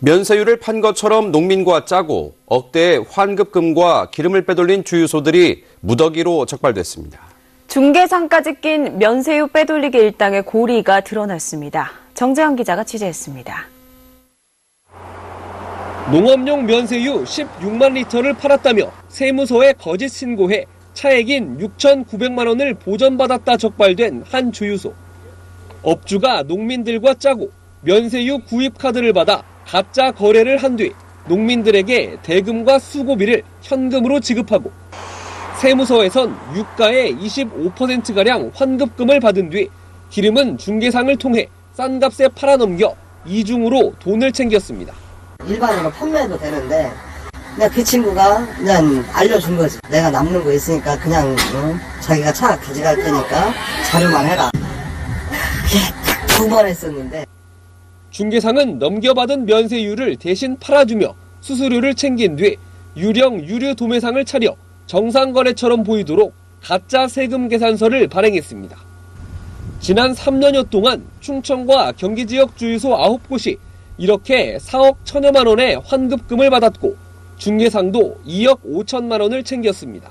면세유를 판 것처럼 농민과 짜고 억대의 환급금과 기름을 빼돌린 주유소들이 무더기로 적발됐습니다. 중개상까지 낀 면세유 빼돌리기 일당의 고리가 드러났습니다. 정재환 기자가 취재했습니다. 농업용 면세유 16만 리터를 팔았다며 세무서에 거짓 신고해 차액인 6,900만 원을 보전받았다 적발된 한 주유소. 업주가 농민들과 짜고 면세유 구입 카드를 받아 가짜 거래를 한 뒤 농민들에게 대금과 수고비를 현금으로 지급하고 세무서에선 유가의 25%가량 환급금을 받은 뒤 기름은 중개상을 통해 싼 값에 팔아넘겨 이중으로 돈을 챙겼습니다. 일반으로 판매도 되는데 그냥 그 친구가 그냥 알려준 거지. 내가 남는 거 있으니까 그냥 어, 자기가 차 가져갈 테니까 자료만 해라. 그게 두 번 했었는데 중개상은 넘겨받은 면세유를 대신 팔아주며 수수료를 챙긴 뒤 유령 유료 도매상을 차려 정상 거래처럼 보이도록 가짜 세금 계산서를 발행했습니다. 지난 3년여 동안 충청과 경기 지역 주유소 9곳이 이렇게 4억 천여만 원의 환급금을 받았고 중개상도 2억 5천만 원을 챙겼습니다.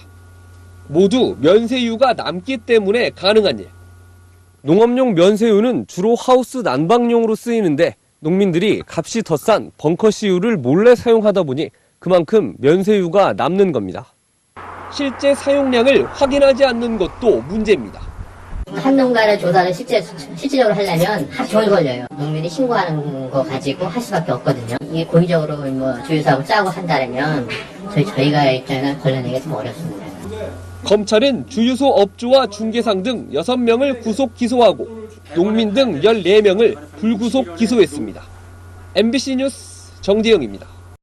모두 면세유가 남기 때문에 가능한 일. 농업용 면세유는 주로 하우스 난방용으로 쓰이는데 농민들이 값이 더 싼 벙커CU를 몰래 사용하다 보니 그만큼 면세유가 남는 겁니다. 실제 사용량을 확인하지 않는 것도 문제입니다. 한 농가를 조사를 실제, 실질적으로 하려면 하루 걸려요. 농민이 신고하는 거 가지고 할 수밖에 없거든요. 이게 고의적으로 뭐 주유사하고 짜고 한다면 저희, 저희가 입장에는 걸러내기가 좀 어렵습니다. 검찰은 주유소 업주와 중개상 등 6명을 구속 기소하고 농민 등 14명을 불구속 기소했습니다. MBC 뉴스 정재영입니다.